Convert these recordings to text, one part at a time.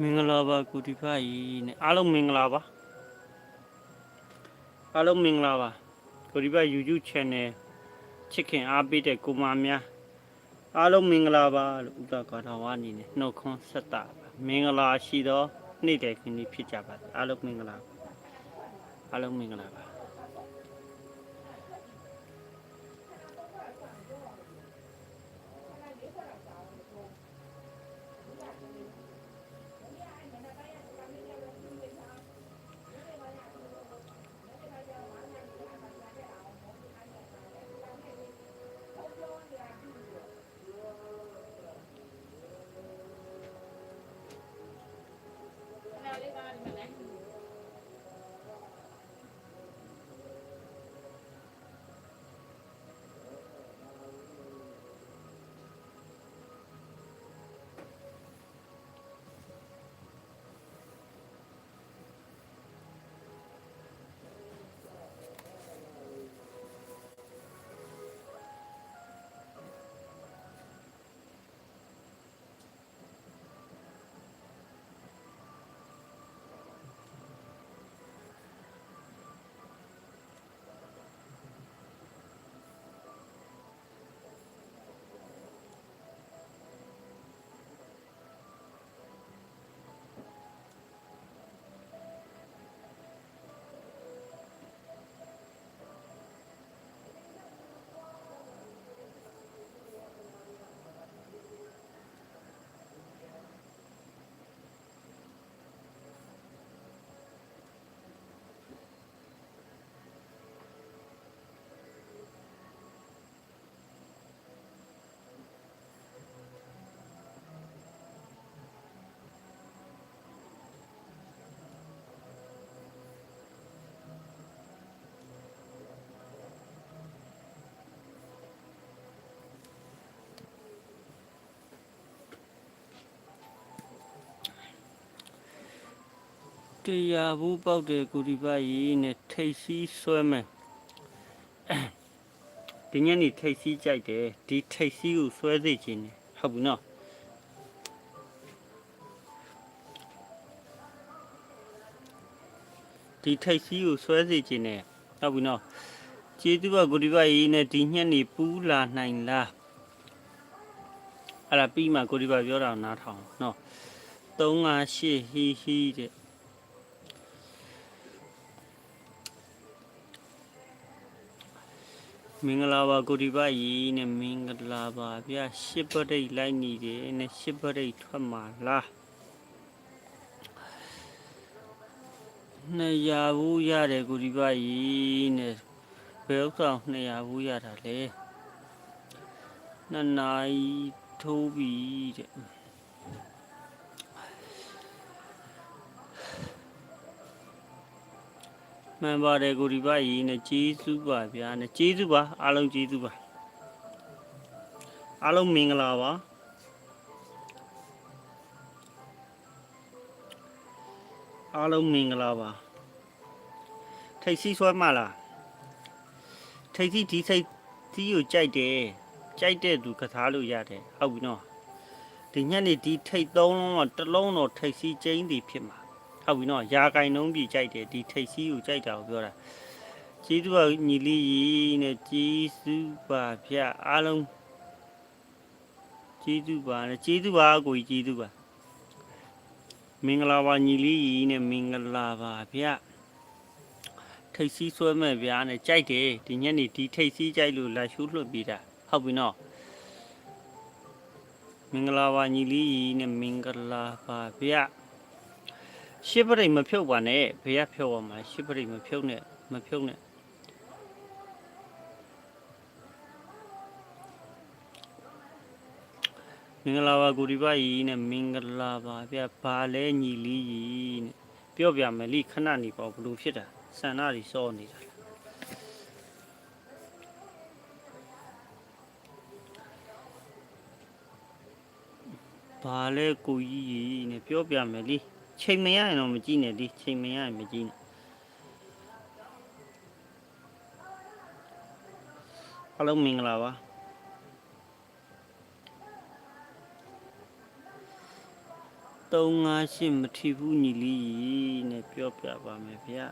မင်္ဂလာပါကုတီဖာကြီးနဲ့အားလုံးမင်္ဂလာပါအားလုံးမင်္ဂလာပါကုတီဖာ YouTube channel ချစ်ခင်အားပေးတဲ့ကိုမများအားလုံးမင်္ဂလာပါလို့ဥဒကာတော်ဝါအနေနဲ့နှုတ်ခွန်းဆက်တာပါမင်္ဂလာရှိသော နေ့တည်းခင်းนี้ဖြစ်ကြပါစေအားလုံးမင်္ဂလာပါအားလုံးမင်္ဂလာပါ everybody knows. တရားဘူးပေါက်တဲ့ကုရိပကြီးနဲ့ထိတ်စီးဆွဲမယ်ဒီညနေထိတ်စီးကြိုက်တယ်ဒီထိတ်စီးကိုဆွဲစေခြင်းနဲ့ဟုတ်ဘူးနော်ဒီထိတ်စီးကိုဆွဲစေခြင်းနဲ့ဟုတ်ဘူးနော်ကျေးဇူးပါကုရိပကြီးနဲ့ဒီညနေပူးလာနိုင်လားအဲ့ဒါပြီးမှကုရိပပြောတာကိုနားထောင်နော်358ဟီဟီတဲ့ မင်္ဂလာပါကိုဒီပကြီးနဲ့မင်္ဂလာပါဗျာရှစ်ပရိတ်လိုက်နေတယ်နဲ့ရှစ်ပရိတ်ထွက်မှာလား200ဘူးရတယ်ကိုဒီပကြီးနဲ့ဘယ်ဥစ္စာ200ဘူးရတာလဲနှစ်နာရီထိုးပြီတဲ့ မှန်ပါတယ်ကိုဒီပကြီးနဲ့ကျေးဇူးပါဗျာနဲ့ကျေးဇူးပါအားလုံးကျေးဇူးပါအားလုံးမင်္ဂလာပါအားလုံးမင်္ဂလာပါထိတ်စီးဆွဲမလားထိတ်စီးဒီစိတ်စီးကိုကြိုက်တယ်ကြိုက်တဲ့သူကစားလို့ရတယ်ဟုတ်ပြီနော်ဒီညနေဒီထိတ်သုံးလုံးတော့တစ်လုံးတော့ထိတ်စီးကျင်းသည်ဖြစ်မှာ ဟုတ်ပြီနော်ရာဂိုင်နှုံးပြကြိုက်တယ်ဒီထိတ်စီးကိုကြိုက်တာကိုပြောတာကျေးဇူးပါညီလေးကြီးနဲ့ကျေးဇူးပါဗျအားလုံးကျေးဇူးပါနဲ့ကျေးဇူးပါကိုကြီးကျေးဇူးပါမင်္ဂလာပါညီလေးကြီးနဲ့မင်္ဂလာပါဗျထိတ်စီးဆွဲမဲ့ဗျာနဲ့ကြိုက်တယ်ဒီညနေဒီထိတ်စီးကြိုက်လို့လာရှုလွှတ်ပြီးတာဟုတ်ပြီနော်မင်္ဂလာပါညီလေးကြီးနဲ့မင်္ဂလာပါဗျ ရှစ်ပရိတ်မဖြုတ်ပါနဲ့ဘယ်ကဖြုတ်ရမှာလဲရှစ်ပရိတ်မဖြုတ်နဲ့မဖြုတ်နဲ့မင်္ဂလာပါကိုဒီပါကြီးနဲ့မင်္ဂလာပါဗျဘာလဲညီလေးကြီးနဲ့ပြောပြမယ်လိခဏနေပေါ့ဘလို့ဖြစ်တာဆန္ဒတွေစောနေတာဘာလဲကိုကြီးကြီးနဲ့ပြောပြမယ်လိ ချိန်မရရင်တော့မကြည့်နဲ့ဒီချိန်မရရင်မကြည့်နဲ့အားလုံးမင်္ဂလာပါ358မထီဘူးညီလေးနဲ့ပြောပြပါမယ်ဗျာ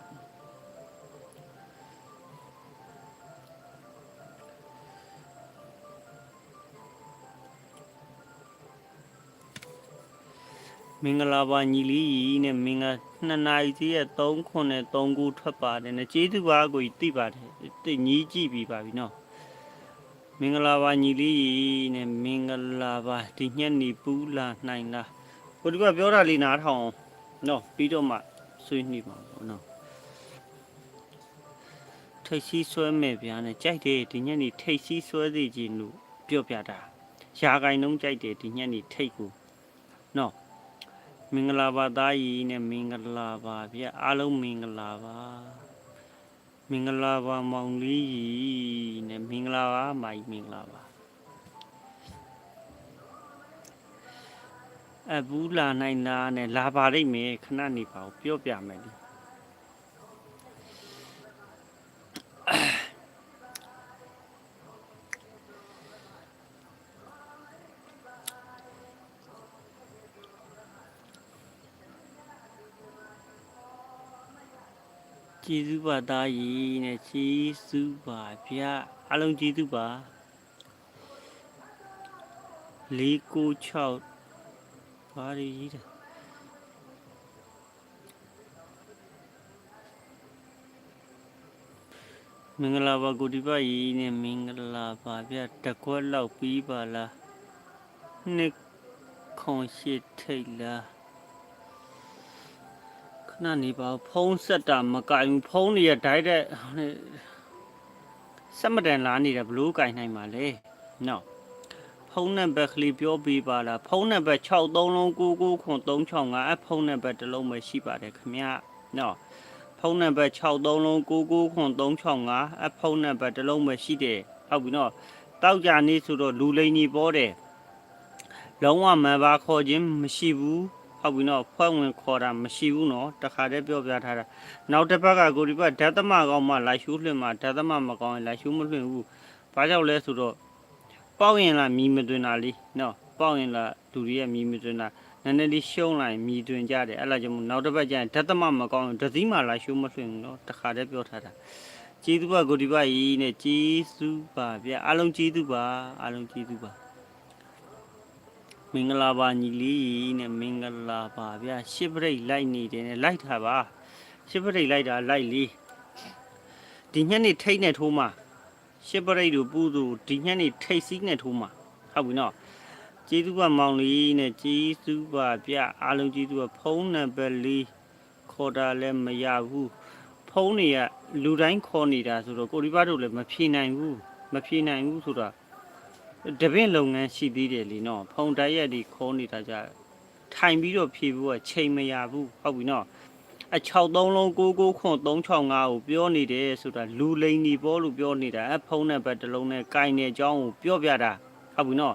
မင်္ဂလာပါညီလေးနဲ့မင်္ဂနှစ်နာရီစီးရဲ့3ခွန်းနဲ့3ခုထွက်ပါတယ်နဲ့ကျေးဇူးပါကိုကြီးသိပါတယ်သိညီးကြည့်ပြီးပါပြီနော်မင်္ဂလာပါညီလေးနဲ့မင်္ဂလာပါဒီညက်နေပူးလာနိုင်လားကိုဒီကပြောတာလေးနားထောင်အောင်နော်ပြီးတော့မှဆွေးနွေးပါဘောနော်ထိတ်စီးဆွဲမဲ့ဗျာနဲ့ကြိုက်တယ်ဒီညက်နေထိတ်စီးဆွဲစီခြင်းလို့ပြောပြတာရာဂိုင်နှုံးကြိုက်တယ်ဒီညက်နေထိတ်ကိုနော် မင်္ဂလာပါသားကြီးနဲ့မင်္ဂလာပါဗျအားလုံးမင်္ဂလာပါမင်္ဂလာပါမောင်လေးကြီးနဲ့မင်္ဂလာပါမိုင်မင်္ဂလာပါအဘူးလာနိုင်လားနဲ့လာပါလိမ့်မယ်ခဏနေပါဦးပြောပြမယ်လေ ကျေးဇူးပါသားကြီးနဲ့ကျေးဇူးပါဗျအားလုံးကျေးဇူးပါ496ဘာတွေကြီးတယ်မင်္ဂလာပါကိုဒီပါကြီးနဲ့မင်္ဂလာပါဗျတကွက်လောက်ပြီးပါလားနှစ်ခွန်ရှိထိတ်လား ခဏနေပါဦးဖုံးဆက်တာမကင်ဘူးဖုံးနေရဒိုက်တဲ့စက်မတန်လာနေတာဘလို့ကင်နိုင်ပါလဲနော်ဖုံးနံပါတ်ကလေးပြောပေးပါလားဖုံးနံပါတ်63လုံး99ခွန်365အဖုံးနံပါတ်တစ်လုံးပဲရှိပါတယ်ခင်ဗျနော်ဖုံးနံပါတ်63လုံး99ခွန်365အဖုံးနံပါတ်တစ်လုံးပဲရှိတယ်ဟုတ်ပြီနော်တောက်ကြနေဆိုတော့လူလိန်ကြီးပေါ်တယ်လုံးဝမန်ပါခေါ်ခြင်းမရှိဘူး ဟုတ်ပြီနော်ဖွဲ့ဝင်ခေါ်တာမရှိဘူးနော်တခါတည်းပြောပြထားတာနောက်တစ်ပတ်ကကိုဒီဘက်ဓာတ်သမကောင်းမှလိုက်ရှူးလွှင့်မှဓာတ်သမမကောင်းရင်လိုက်ရှူးမလွှင့်ဘူးဘာကြောင့်လဲဆိုတော့ပေါက်ရင်လားမီမတွင်တာလေးနော်ပေါက်ရင်လားလူတွေရဲ့မီမတွင်တာနည်းနည်းလေးရှုံးလိုက်မီတွင်ကြတယ်အဲ့လာကြောင့်မို့နောက်တစ်ပတ်ကျရင်ဓာတ်သမမကောင်းရင်ဒသီးမှလိုက်ရှူးမလွှင့်ဘူးနော်တခါတည်းပြောထားတာကျေးဇူးပါကိုဒီဘက်ကြီးနဲ့ကျေးဇူးပါဗျအားလုံးကျေးဇူးပါအားလုံးကျေးဇူးပါ မင်္ဂလာပါညီလေးနဲ့မင်္ဂလာပါဗျာရှစ်ပရိတ်လိုက်နေတယ်နဲ့လိုက်တာပါရှစ်ပရိတ်လိုက်တာလိုက်လေးဒီညနေထိတ်နဲ့ထိုးမှာရှစ်ပရိတ်တို့ပူသူဒီညနေထိတ်စီးနဲ့ထိုးမှာဟုတ်ပြီနော်ကျေးဇူးပါမောင်လေးနဲ့ကျေးဇူးပါဗျာအားလုံးကျေးဇူးပါဖုန်းနံပါတ်လေးခေါ်တာလည်းမရဘူးဖုန်းတွေကလူတိုင်းခေါ်နေတာဆိုတော့ကိုရီဘာတို့လည်းမဖြေနိုင်ဘူးမဖြေနိုင်ဘူးဆိုတော့ တပင့်လုပ်ငန်းရှိသေးတယ်လीနော်ဖုန်တိုက်ရက်ဒီခေါ်နေတာကြထိုင်ပြီးတော့ဖြေဖို့ကချိန်မရဘူးဟုတ်ပြီနော်အ63လုံး99ခွန်365ကိုပြောနေတယ်ဆိုတာလူလိန်ဒီပေါ်လို့ပြောနေတာအဖုံးနဲ့ဘက်တစ်လုံးနဲ့ကင်နေအကြောင်းကိုပြောပြတာဟုတ်ပြီနော်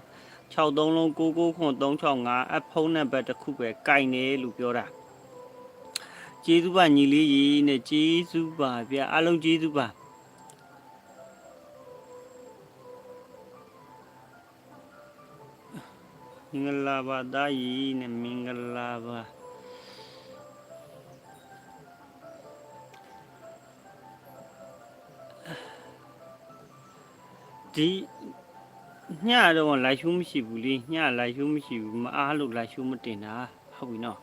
63လုံး99ခွန်365အဖုံးနဲ့ဘက်တစ်ခုပဲကင်နေလို့ပြောတာကျေးဇူးပါညီလေးကြီးနဲ့ကျေးဇူးပါဗျအားလုံးကျေးဇူးပါ မင်္ဂလာပါသားကြီးနဲ့မင်္ဂလာပါဒီညတော့လိုက်ရှုမရှိဘူးလေညလိုက်ရှုမရှိဘူးမအားလို့လိုက်ရှုမတင်တာဟုတ်ပြီနော်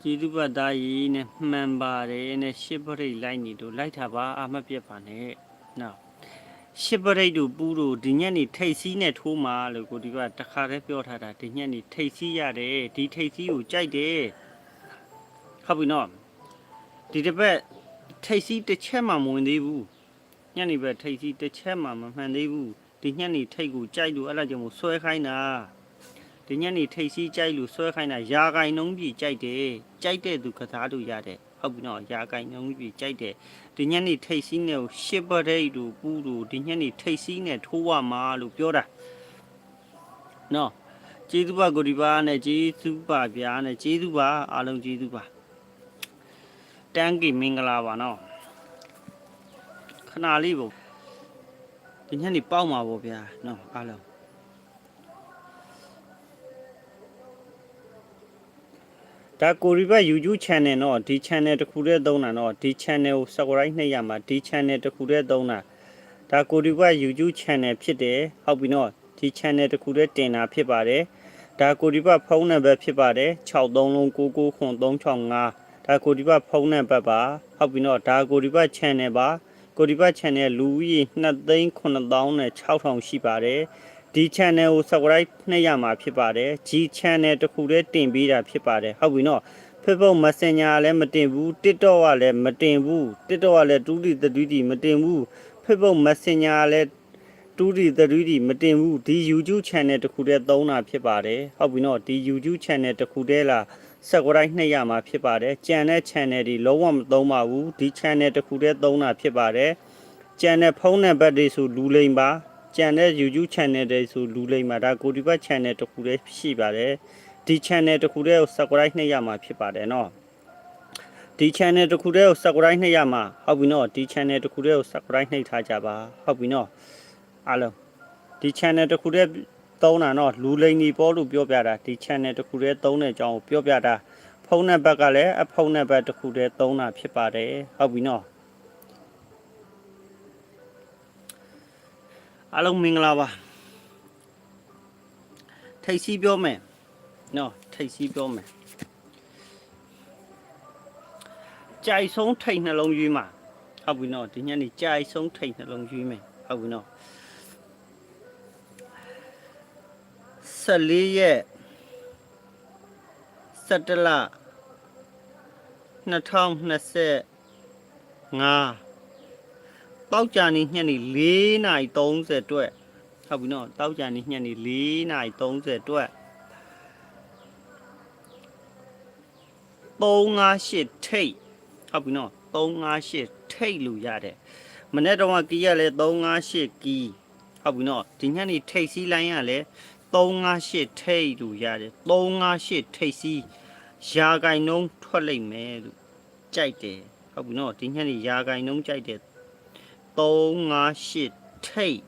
ကျေးဇူးပါသားကြီးနဲ့မှန်ပါတယ်နဲ့ရှစ်ပရိတ်လိုက်နေတော့လိုက်တာပါအာမပြတ်ပါနဲ့နော် ရှစ်ပရိတ်တို့ပူးတို့ဒီညက်နေထိတ်စီးနဲ့ထိုးမှာလို့ကိုဒီကတခါတည်းပြောထားတာဒီညက်နေထိတ်စီးရတယ်ဒီထိတ်စီးကိုကြိုက်တယ်ဟုတ်ပြီနော်ဒီတစ်ပတ်ထိတ်စီးတစ်ချက်မှမဝင်သေးဘူးညက်နေပဲထိတ်စီးတစ်ချက်မှမမှန်သေးဘူးဒီညက်နေထိတ်ကိုကြိုက်လို့အဲ့ဒါကြောင့်မို့ဆွဲခိုင်းတာဒီညက်နေထိတ်စီးကြိုက်လို့ဆွဲခိုင်းတာယာကိုင်နှုံးပြကြိုက်တယ်ကြိုက်တဲ့သူကစားလို့ရတယ် ဟုတ်ပြီနော်ယာကိုင်နှုံးပြကြိုက်တယ်ဒီညနေထိတ်စီးနဲ့ကိုရှစ်ပရိတ်တို့ပူးတို့ဒီညနေထိတ်စီးနဲ့ထိုးရမှာလို့ပြောတာနော်ကျေးဇူးပါကိုဒီပါနဲ့ကျေးဇူးပါဗျာနဲ့ကျေးဇူးပါအားလုံးကျေးဇူးပါတန်းကီမင်္ဂလာပါနော်ခဏလေးပေါ့ဒီညနေပေါက်မှာပေါ့ဗျာနော်အားလုံး ဒါကိုရီဘတ် YouTube channel တော့ဒီ channel တစ်ခုတည်းသုံးတာတော့ဒီ channel ကို subscribe နှိပ်ရမှာဒီ channel တစ်ခုတည်းသုံးတာဒါကိုရီဘတ် YouTube channel ဖြစ်တယ်ဟုတ်ပြီနော်ဒီ channel တစ်ခုတည်းတင်တာဖြစ်ပါတယ်ဒါကိုရီဘတ်ဖုန်းနံပါတ်ဖြစ်ပါတယ်63လုံး99ခွန်365ဒါကိုရီဘတ်ဖုန်းနံပါတ်ပါဟုတ်ပြီနော်ဒါကိုရီဘတ် channel ပါကိုရီဘတ် channel လူဦးရေ2သိန်း9000နဲ့6000ရှိပါတယ် ဒီ channel ကို subscribe နှိပ်ရမှာဖြစ်ပါတယ်ဒီ channel တစ်ခုတည်းတင်ပေးတာဖြစ်ပါတယ်ဟုတ်ပြီနော် Facebook Messenger လည်းမတင်ဘူး TikTok ကလည်းမတင်ဘူး TikTok ကလည်း 2D 3D မတင်ဘူး Facebook Messenger ကလည်း 2D 3D မတင်ဘူးဒီ YouTube channel တစ်ခုတည်းသုံးတာဖြစ်ပါတယ်ဟုတ်ပြီနော်ဒီ YouTube channel တစ်ခုတည်းလား subscribe နှိပ်ရမှာဖြစ်ပါတယ်ကြံတဲ့ channel တွေလုံးဝမသုံးပါဘူးဒီ channel တစ်ခုတည်းသုံးတာဖြစ်ပါတယ်ကြံတဲ့ဖုန်းနံပါတ်တွေဆိုလူလိမ်ပါ ကြံတဲ့ YouTube channel တွေဆိုလူလိမ်ပါဒါကိုဒီဘတ် channel တစ်ခုတည်းရှိပါတယ်ဒီ channel တစ်ခုတည်းကို subscribe နှိပ်ရမှာဖြစ်ပါတယ်နော်ဒီ channel တစ်ခုတည်းကို subscribe နှိပ်ရမှာဟုတ်ပြီနော်ဒီ channel တစ်ခုတည်းကို subscribe နှိပ်ထားကြပါဟုတ်ပြီနော်အားလုံးဒီ channel တစ်ခုတည်းသုံးတာနော်လူလိမ်ကြီးပေါ်လို့ပြောပြတာဒီ channel တစ်ခုတည်းသုံးတဲ့အကြောင်းကိုပြောပြတာဖုန်းနံပါတ်ကလည်းအဖုန်းနံပါတ်တစ်ခုတည်းသုံးတာဖြစ်ပါတယ်ဟုတ်ပြီနော် အားလုံးမင်္ဂလာပါထိတ်စီးပြောမယ်နော်ထိတ်စီးပြောမယ်ကြိုက်ဆုံးထိတ်နှလုံးရွေးမှာဟုတ်ပြီနော်ဒီညနေကြိုက်ဆုံးထိတ်နှလုံးရွေးမယ်ဟုတ်ပြီနော်14ရက်17လ2025 တောက်ကြနေညနေ4နာရီ30အတွက်ဟုတ်ပြီနော်တောက်ကြနေညနေ4နာရီ30အတွက်358ထိတ်ဟုတ်ပြီနော်358ထိတ်လို့ရတယ်မနေ့တော့ကီးရလဲ358ကီးဟုတ်ပြီနော်ဒီညနေထိတ်စီးလိုင်းရလဲ358ထိတ်လို့ရတယ်358ထိတ်စီးရာဂိုင်နှုံးထွက်လိမ့်မယ်လို့ကြိုက်တယ်ဟုတ်ပြီနော်ဒီညနေရာဂိုင်နှုံးကြိုက်တယ် 358ထိတ်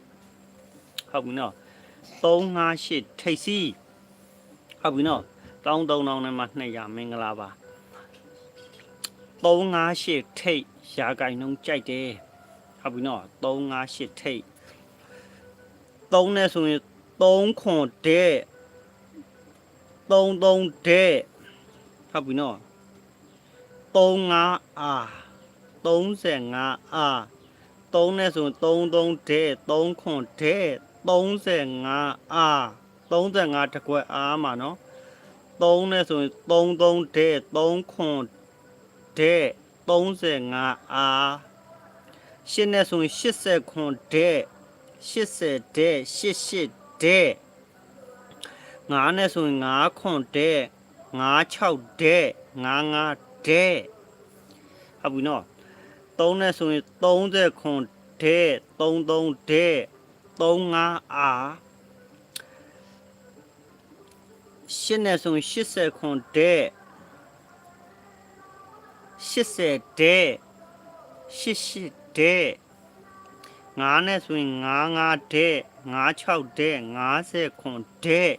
ဟုတ်ပြီနော်358ထိတ်စီးဟုတ်ပြီနော်တောင်းတုံတောင်းနဲ့မှနှစ်ရမင်္ဂလာပါ358ထိတ်ရာဂိုင်နှုံးကြိုက်တယ်ဟုတ်ပြီနော်358ထိတ်3နဲ့ဆိုရင်3ခွန်တဲ့33တဲ့ဟုတ်ပြီနော်35အာ35အာ 3နဲ့ဆိုရင်33တဲ့3ခွန်တဲ့35အာ35တကွက်အားမှာနော်3နဲ့ဆိုရင်33တဲ့3ခွန်တဲ့35အာ8နဲ့ဆိုရင်80ခွန်တဲ့80တဲ့88တဲ့9နဲ့ဆိုရင်9ခွန်တဲ့96တဲ့95တဲ့ဟုတ်ပြီနော် 3နဲ့ဆိုရင်30ခွန်တဲ့33တဲ့35အာ8နဲ့ဆိုရင်80ခွန်တဲ့80တဲ့88တဲ့9နဲ့ဆိုရင်95တဲ့96တဲ့50ခွန်တဲ့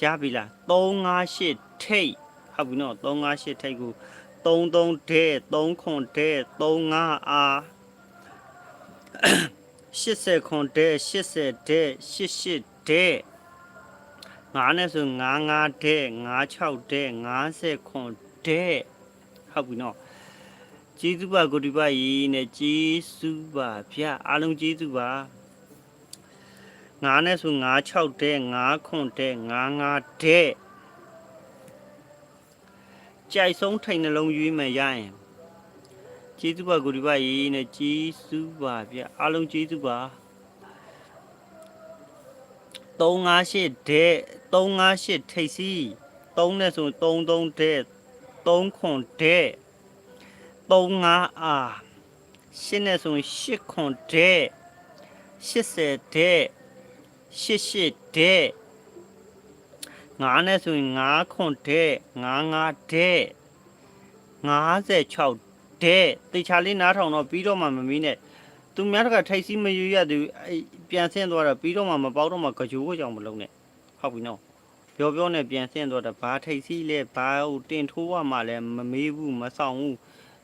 ရပြီလား358ထိတ်ဟုတ်ပြီနော်358ထိတ်ကို 33တဲ့3ခွန်တဲ့35အာ80ခွန်တဲ့80တဲ့88တဲ့9နဲ့ဆို95တဲ့96တဲ့50ခွန်တဲ့ဟုတ်ပြီနော်ကျေးဇူးပါကိုဒီပါရီနဲ့ကျေးဇူးပါဗျအားလုံးကျေးဇူးပါ9နဲ့ဆို96တဲ့9ခွန်တဲ့95တဲ့ ကြိုက်ဆုံးထိန်နှလုံးရွေးမယ်ရရင်ကျေးဇူးပါကိုဒီပါရီနဲ့ကျေးဇူးပါဗျအားလုံးကျေးဇူးပါ358တဲ့358ထိတ်စီ3နဲ့ဆို33တဲ့3ခွန်တဲ့35အာ8နဲ့ဆိုရင်8ခွန်တဲ့80တဲ့88တဲ့ 9နဲ့ဆိုရင်9ခွန်တဲ့95တဲ့56တဲ့တေချာလေးနားထောင်တော့ပြီးတော့မှမမီးနဲ့သူများတကထိုက်စီမရွရသူအဲ့ပြန်ဆင်းသွားတော့ပြီးတော့မှမပေါတော့မှကြိုးကိုကြောင်မလုံးနဲ့ဟုတ်ပြီနော် ပြောပြောနဲ့ပြန်ဆင်းသွားတာဘာထိတ်စီးလဲဘာဟိုတင်ထိုးရမှလဲမမေးဘူးမဆောင်ဘူး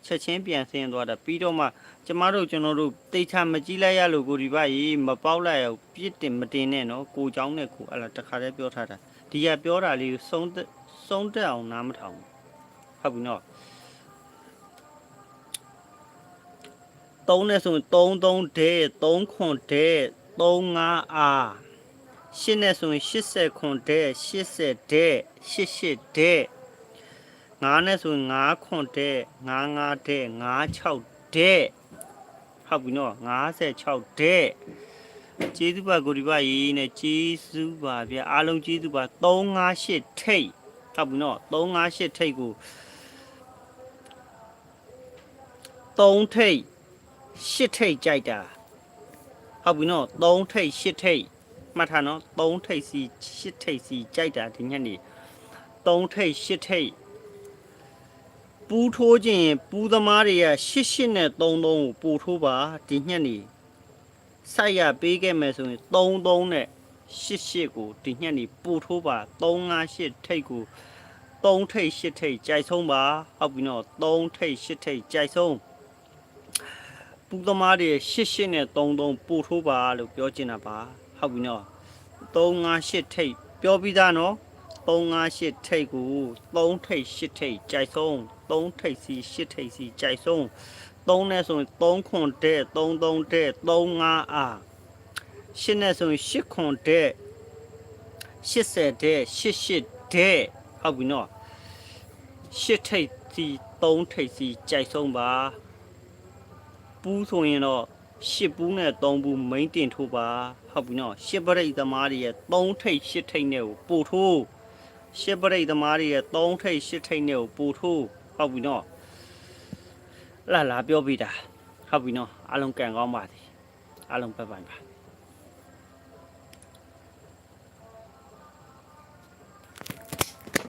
ချက်ချင်းပြန်ဆင်းသွားတာပြီးတော့မှကျမတို့ကျွန်တော်တို့တိတ်ချမကြည့်လိုက်ရလို့ကိုဒီပါကြီးမပေါက်လိုက်ရဘူးပြစ်တင်မတင်နဲ့နော်ကိုเจ้าနဲ့ကိုအဲ့လာတခါတည်းပြောထားတာ ဒီကပြောတာလေးကိုဆုံးသက်ဆုံးတက်အောင်နားမထောင်ဘူးဟုတ်ပြီနော်သုံးနဲ့ဆိုရင်3 3ဒဲ3ခွန်ဒဲ3 5အားရှင်းနဲ့ဆိုရင်80ခွန်ဒဲ80ဒဲ88ဒဲ9နဲ့ဆိုရင်9ခွန်ဒဲ9 5ဒဲ9 6ဒဲဟုတ်ပြီနော်56ဒဲ ကျေးဇူးပါကိုဒီပါရေးနဲ့ကျေးဇူးပါဗျာအားလုံးကျေးဇူးပါ358ထိတ်ဟုတ်ပြီနော်358ထိတ်ကို3ထိတ်8ထိတ်ကြိုက်တာဟုတ်ပြီနော်3ထိတ်8ထိတ်မှတ်ထားနော်3ထိတ်စီ8ထိတ်စီကြိုက်တာဒီညနေ3ထိတ်8ထိတ်ပူးထိုးခြင်းပူးသမားတွေက88နဲ့33ကိုပူထိုးပါဒီညနေ စိုက်ရပေးခဲ့မယ်ဆိုရင်33နဲ့88ကိုဒီညနေပူထိုးပါ358ထိတ်ကို3ထိတ်8ထိတ်ကြိုက်ဆုံးပါဟုတ်ပြီနော်3ထိတ်8ထိတ်ကြိုက်ဆုံးပူသမားတွေရှစ်ရှစ်နဲ့33ပို့ထိုးပါလို့ပြောချင်တာပါဟုတ်ပြီနော်358ထိတ်ပြောပြီးသားနော်358ထိတ်ကို3ထိတ်8ထိတ်ကြိုက်ဆုံး3ထိတ်စီ8ထိတ်စီကြိုက်ဆုံး 3နဲ့ဆိုရင်3ခွန်တဲ့33တဲ့35အာ8နဲ့ဆိုရင်8ခွန်တဲ့80တဲ့88တဲ့ဟုတ်ပြီနော်8ထိတ်စီ3ထိတ်စီကြိုက်ဆုံးပါပူးဆိုရင်တော့ရှစ်ပူးနဲ့သုံးပူးမိန်တင်ထိုးပါဟုတ်ပြီနော်ရှစ်ပရိတ်သမားတွေရဲ့သုံးထိတ်ရှစ်ထိတ်နဲ့ကိုပို့ထိုးရှစ်ပရိတ်သမားတွေရဲ့သုံးထိတ်ရှစ်ထိတ်နဲ့ကိုပို့ထိုးဟုတ်ပြီနော် လာလာပြောပြတာဟုတ်ပြီနော်အားလုံးကန်ကောင်းပါသည်အားလုံးပတ်ပိုင်ပါ